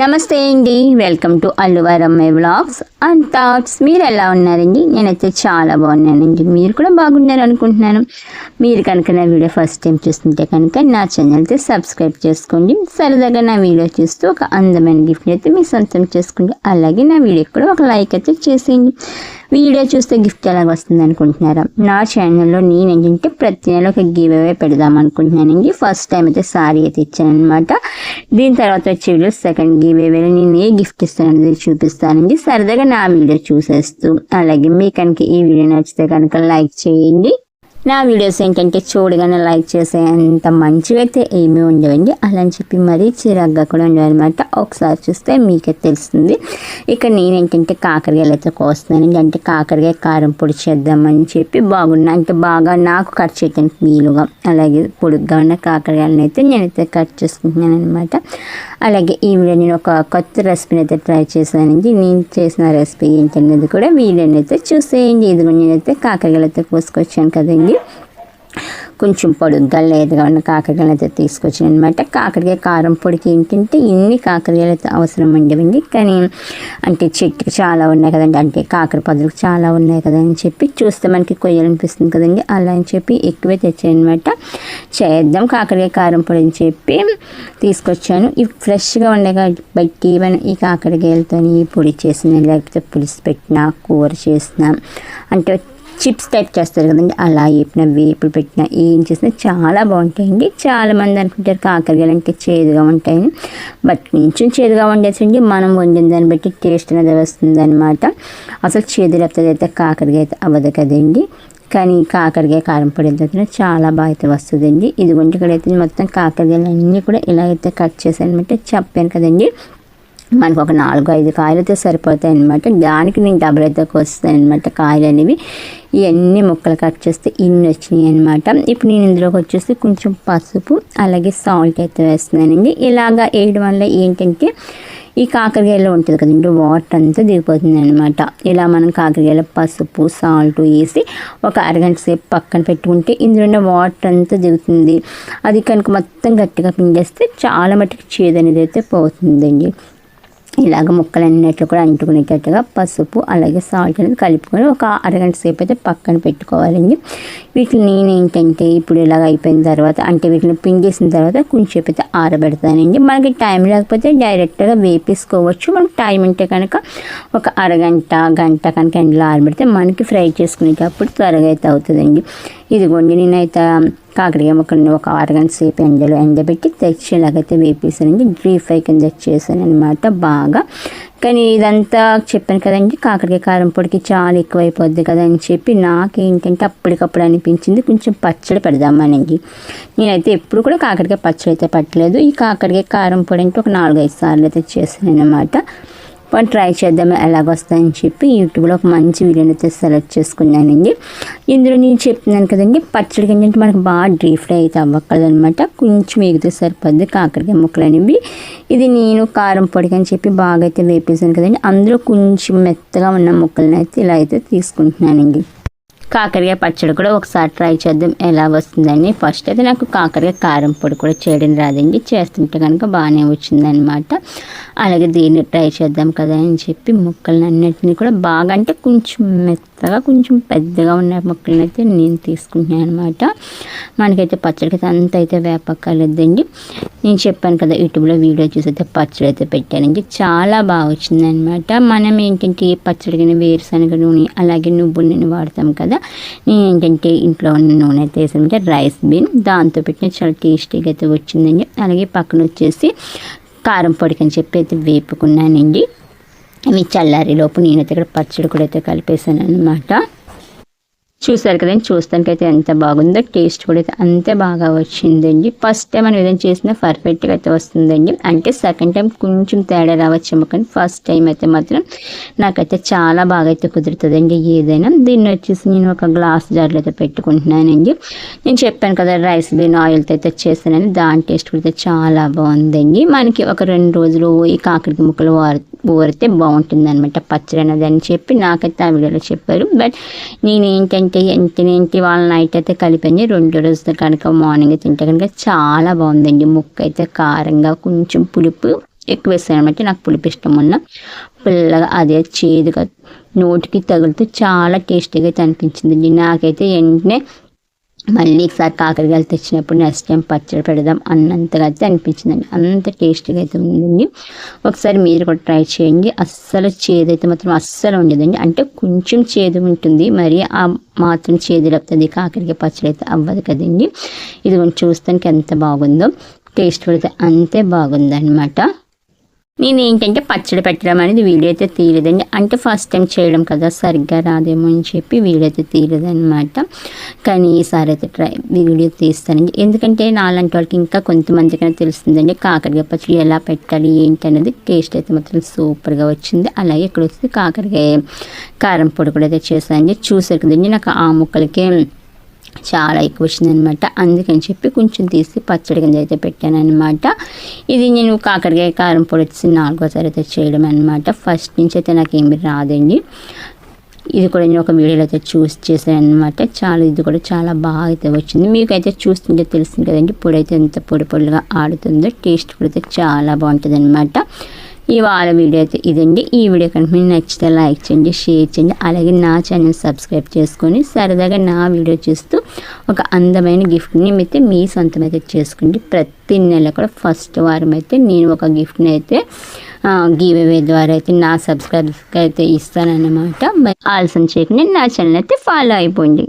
నమస్తే అండి. Welcome to Alluvaramma vlogs and thoughts మీరు ఎలా ఉన్నారండి? నేనైతే చాలా బాగున్నానండి. మీరు కూడా బాగున్నారు అనుకుంటున్నాను. మీరు కనుక నా వీడియో ఫస్ట్ టైం చూస్తుంటే కనుక నా ఛానల్తో సబ్స్క్రైబ్ చేసుకోండి. సరదాగా నా వీడియో చూస్తూ ఒక అందమైన గిఫ్ట్ అయితే మీ సొంతం చేసుకోండి అలాగే నా వీడియో కూడా ఒక లైక్ అయితే చేసేయండి. వీడియో చూస్తే గిఫ్ట్ ఎలాగ వస్తుంది అనుకుంటున్నారా? నా ఛానల్లో నేను ఏంటంటే ప్రతి నెల ఒక గివ్ అవే పెడదాం అనుకుంటున్నానండి ఫస్ట్ టైం అయితే సారీ అయితే ఇచ్చాను అనమాట దీని తర్వాత వచ్చే వీడియో సెకండ్ గివ్ అవేలో నేను ఏ గిఫ్ట్ ఇస్తాను చూపిస్తానండి సరదాగా నా వీడియో చూసేస్తూ. అలాగే మీ కనుక ఈ వీడియో నచ్చితే కనుక లైక్ చేయండి. నా వీడియోస్ ఏంటంటే చూడగానే లైక్ చేసే అంత మంచిగా అయితే ఏమీ ఉండవండి. అలా అని చెప్పి మరీ చిరాగ్గా కూడా ఉండవన్నమాట ఒకసారి చూస్తే మీకే తెలుస్తుంది. ఇక్కడ నేనేంటంటే కాకరకాయలు అయితే కోస్తున్నానండి. అంటే కాకరకాయ కారం పొడి చేద్దామని చెప్పి బాగున్నా అంటే బాగా నాకు కట్ చేయడానికి వీలుగా. అలాగే పొడుగ్గా ఉన్న కాకరకాయలను అయితే నేనైతే కట్ చేసుకుంటున్నాను అనమాట అలాగే ఈ వీడియో నేను ఒక కొత్త రెసిపీని అయితే ట్రై చేశానండి. నేను చేసిన రెసిపీ ఏంటనేది కూడా వీడియోని అయితే చూసేయండి ఇదిగో నేనైతే కాకరకాయలు అయితే కోసుకొచ్చాను కదండి. కొంచెం పొడుగ్గా లేదుగా ఉన్న కాకరకాయలు అయితే తీసుకొచ్చాను అనమాట కాకరకాయ కారం పొడికి ఏంటంటే ఇన్ని కాకరకాయలు అయితే అవసరం ఉండేవండి కానీ అంటే చెట్టుకి చాలా ఉన్నాయి కదండి. అంటే కాకర పదులకు చాలా ఉన్నాయి కదా అని చెప్పి చూస్తే మనకి కొయ్యాలనిపిస్తుంది కదండి. అలా అని చెప్పి ఎక్కువే తెచ్చానమాట చేద్దాం కాకరకాయ కారం పొడి అని చెప్పి తీసుకొచ్చాను. ఇవి ఫ్రెష్గా ఉండే బట్టి మనం ఈ కాకరకాయలతో పొడి చేసిన లేకపోతే పులుసు పెట్టిన కూర చేసిన అంటే చిప్స్ టైప్ చేస్తారు కదండి. అలా వేపిన వేపుడు పెట్టిన ఏం చేసినా చాలా బాగుంటాయండి. చాలామంది అనుకుంటారు కాకరకాయలు అంటే చేదుగా ఉంటాయని. బట్ కొంచెం చేదుగా వండేసండి. మనం వండిన దాన్ని బట్టి టేస్ట్ అనేది వస్తుంది అనమాట అసలు చేదు లేకపోతే అయితే కాకరకాయ అయితే అవ్వదు కదండి. కానీ కాకరకాయ కారం పొడి అయితే చాలా బాగా అయితే వస్తుందండి. ఇదిగోండి ఇక్కడైతే మొత్తం కాకరకాయలు అన్నీ కూడా ఇలా అయితే కట్ చేశాను చెప్పాను కదండి. మనకు ఒక నాలుగు ఐదు కాయలు అయితే సరిపోతాయి అనమాట దానికి నేను డబ్బులు అయితే వస్తాయి అనమాట కాయలు అనేవి ఇవన్నీ ముక్కలు కట్ చేస్తే ఇన్ని వచ్చినాయి అనమాట ఇప్పుడు నేను ఇందులోకి వచ్చేసి కొంచెం పసుపు అలాగే సాల్ట్ అయితే వేస్తున్నానండి. ఇలాగా వేయడం వల్ల ఏంటంటే ఈ కాకరకాయలో ఉంటుంది కదండి వాటర్ అంతా దిగిపోతుంది అనమాట ఇలా మనం కాకరకాయలో పసుపు సాల్ట్ వేసి ఒక అరగంట సేపు పక్కన పెట్టుకుంటే ఇందులో వాటర్ అంతా దిగుతుంది. అది కనుక మొత్తం గట్టిగా పిండేస్తే చాలా మట్టుకు చేదు అనేది అయితే పోతుందండి. ఇలాగ ముక్కలన్నిట్లు కూడా అంటుకునేటట్టుగా పసుపు అలాగే సాల్ట్ అనేది కలుపుకొని ఒక అరగంట సేపు అయితే పక్కన పెట్టుకోవాలండి. వీటిని నేను ఏంటంటే ఇప్పుడు ఇలాగ అయిపోయిన తర్వాత అంటే వీటిని పిండేసిన తర్వాత కొంచెం అయితే ఆరబెడతానండి. మనకి టైం లేకపోతే డైరెక్ట్గా వేపేసుకోవచ్చు. మనకి టైం ఉంటే కనుక ఒక అరగంట గంట కనుక ఎండలో ఆరబెడితే మనకి ఫ్రై చేసుకునేటప్పుడు త్వరగా అయితే అవుతుందండి. ఇదిగోండి నేనైతే కాకరకాయ ముక్కల్ని ఒక అరగంట సేపు ఎండలో ఎండబెట్టి తెచ్చి ఇలాగైతే వేపేసానండి డీప్ ఫ్రై కింద చేశాను అనమాట బాగా. కానీ ఇదంతా చెప్పాను కదండి కాకరకాయ కారం పొడికి చాలా ఎక్కువ అయిపోద్ది కదా అని చెప్పి నాకేంటంటే అప్పటికప్పుడు అనిపించింది కొంచెం పచ్చడి పెడదామనండి. నేనైతే ఎప్పుడు కూడా కాకరకాయ పచ్చడి అయితే పట్టలేదు. ఈ కాకరకాయ కారం పొడి అంటే ఒక నాలుగైదు సార్లు అయితే చేశాను అనమాట వాళ్ళు ట్రై చేద్దాం ఎలాగొస్తాయని చెప్పి యూట్యూబ్లో ఒక మంచి వీడియోని అయితే సెలెక్ట్ చేసుకున్నానండి. ఇందులో నేను చెప్తున్నాను కదండి పచ్చడికి ఏంటంటే మనకు బాగా డీప్ ఫ్రై అయితే అవ్వకూడదనమాట కొంచెం ఎగితే సరిపోద్ది కాకరకాయ ముక్కలు అనేవి. ఇది నేను కారం పొడికి అని చెప్పి బాగా అయితే వేపేసాను కదండి. అందులో కొంచెం మెత్తగా ఉన్న ముక్కలను అయితే ఇలా అయితే తీసుకుంటున్నానండి. కాకరకాయ పచ్చడి కూడా ఒకసారి ట్రై చేద్దాం ఎలా వస్తుందని. ఫస్ట్ అయితే నాకు కాకరకాయ కారం పొడి కూడా చేయడం రాదండి. చేస్తుంటే కనుక బాగానే వచ్చిందనమాట. అలాగే దీన్ని ట్రై చేద్దాం కదా అని చెప్పి ముక్కలను అన్నింటినీ కూడా బాగా అంటే కొంచెం మెత్తగా కొంచెం పెద్దగా ఉన్న ముక్కలను అయితే నేను తీసుకుంటున్నాను అనమాట మనకైతే పచ్చడికి అంత అయితే వేపక్కర్లేదండి. నేను చెప్పాను కదా యూట్యూబ్లో వీడియో చూసి అయితే పచ్చడి అయితే పెట్టానండి. చాలా బాగా వచ్చిందనమాట మనం ఏంటంటే పచ్చడికి వేరుశనగ నూనె అలాగే నువ్వుల నూనె వాడతాం కదా. నేను ఏంటంటే ఇంట్లో ఉన్న నూనె అయితే వేసానంటే రైస్ బీన్. దాంతో పెట్టిన చాలా టేస్టీగా అయితే వచ్చిందండి. అలాగే పక్కన వచ్చేసి కారం పొడికి అని చెప్పి అయితే వేపుకున్నానండి. ఇవి చల్లారిలోపు నేనైతే ఇక్కడ పచ్చడి కూడా అయితే కలిపేసాను అనమాట చూసారు కదండి చూస్తానికైతే ఎంత బాగుందో టేస్ట్ కూడా అయితే అంతే బాగా వచ్చిందండి. ఫస్ట్ టైం మనం ఏదైనా చేసినా పర్ఫెక్ట్గా అయితే వస్తుందండి. అంటే సెకండ్ టైం కొంచెం తేడా రావచ్చేమో కానీ ఫస్ట్ టైం అయితే మాత్రం నాకైతే చాలా బాగా అయితే కుదురుతుందండి ఏదైనా. దీన్ని వచ్చేసి నేను ఒక గ్లాస్ జార్లో అయితే పెట్టుకుంటున్నానండి. నేను చెప్పాను కదా రైస్ బీన్ ఆయిల్తో అయితే చేస్తానని దాని టేస్ట్ కూడా చాలా బాగుందండి. మనకి ఒక రెండు రోజులు ఈ కాకరికి ముక్కలు ఊరితే బాగుంటుంది అనమాట పచ్చడి అనేది అని చెప్పి నాకైతే ఆ వీడియోలో చెప్పారు. బట్ నేను ఏంటంటే ఏంటి ఏంటి వాళ్ళ నైట్ అయితే కలిపింది రెండు రోజులు కనుక మార్నింగ్ తింటే కనుక చాలా బాగుందండి. ముక్క అయితే కారంగా కొంచెం పులుపు ఎక్కువ వేస్తాను అనమాట నాకు పులుపు ఇష్టం ఉన్న పుల్లగా అదే చేదుగా నోటికి తగులుతూ చాలా టేస్టీగా అయితే అనిపించింది నాకైతే వెంటనే మళ్ళీ ఒకసారి కాకరకాయలు తెచ్చినప్పుడు నెక్స్ట్ టైం పచ్చడి పెడదాం అన్నంతగా అయితే అనిపించిందండి. అంత టేస్టీగా అయితే ఉందండి ఒకసారి మీరు కూడా ట్రై చేయండి. అస్సలు చేదు అయితే మాత్రం అస్సలు ఉండదండి. అంటే కొంచెం చేదు ఉంటుంది. మరి ఆ మాత్రం చేదు లేకపోతే కాకరకాయ పచ్చడి అయితే అవ్వదు కదండి. ఇది కొంచెం చూస్తానికి ఎంత బాగుందో. టేస్ట్ కూడా అంతే బాగుందన్నమాట. నేను ఏంటంటే పచ్చడి పెట్టడం అనేది వీడియో అయితే తీయలేదండి. అంటే ఫస్ట్ టైం చేయడం కదా సరిగ్గా రాదేమో అని చెప్పి వీడియో అయితే తీయలేదన్నమాట. కానీ ఈసారి అయితే ట్రై వీడియో తీస్తానండి. ఎందుకంటే నాలాంటి వాళ్ళకి ఇంకా కొంతమందికైనా తెలుస్తుందండి కాకరకాయ పచ్చడి ఎలా పెట్టాలి ఏంటి అనేది టేస్ట్ అయితే మాత్రం సూపర్గా వచ్చింది. అలాగే ఇక్కడ వచ్చి కాకరకాయ కారం పొడి కూడా అయితే చేశానండి. చూసారు కదండి నాకు ఆ ముక్కలకి చాలా ఎక్కువ వచ్చిందనమాట అందుకని చెప్పి కొంచెం తీసి పచ్చడి కింద అయితే పెట్టాను అనమాట ఇది నేను కాకరకాయ కారం పొడి వచ్చి నాలుగోసారి అయితే చేయడం అనమాట ఫస్ట్ నుంచి అయితే నాకు ఏమి రాదండి. ఇది కూడా నేను ఒక వీడియోలో అయితే చూస్ చేశాను అనమాట చాలా ఇది కూడా చాలా బాగా అయితే వచ్చింది. మీకైతే చూస్తుంటే తెలిసింది కదండి పొడి అయితే ఎంత పొడి పొడిగా ఆడుతుందో టేస్ట్ కూడా అయితే చాలా బాగుంటుంది అనమాట ఇవాళ వీడియో అయితే ఇదండి. ఈ వీడియో కనుక మీకు నచ్చితే లైక్ చేయండి షేర్ చేయండి అలాగే నా ఛానల్ సబ్స్క్రైబ్ చేసుకొని సరదాగా నా వీడియో చూస్తూ ఒక అందమైన గిఫ్ట్ని అయితే మీ సొంతం అయితే చేసుకోండి. ప్రతి నెల కూడా ఫస్ట్ వారం అయితే నేను ఒక గిఫ్ట్ని అయితే గివ్ ద్వారా అయితే నా సబ్స్క్రైబర్స్కి అయితే ఇస్తానన్నమాట. ఆలస్యం చేయకుండా నా ఛానల్ అయితే ఫాలో అయిపోండి.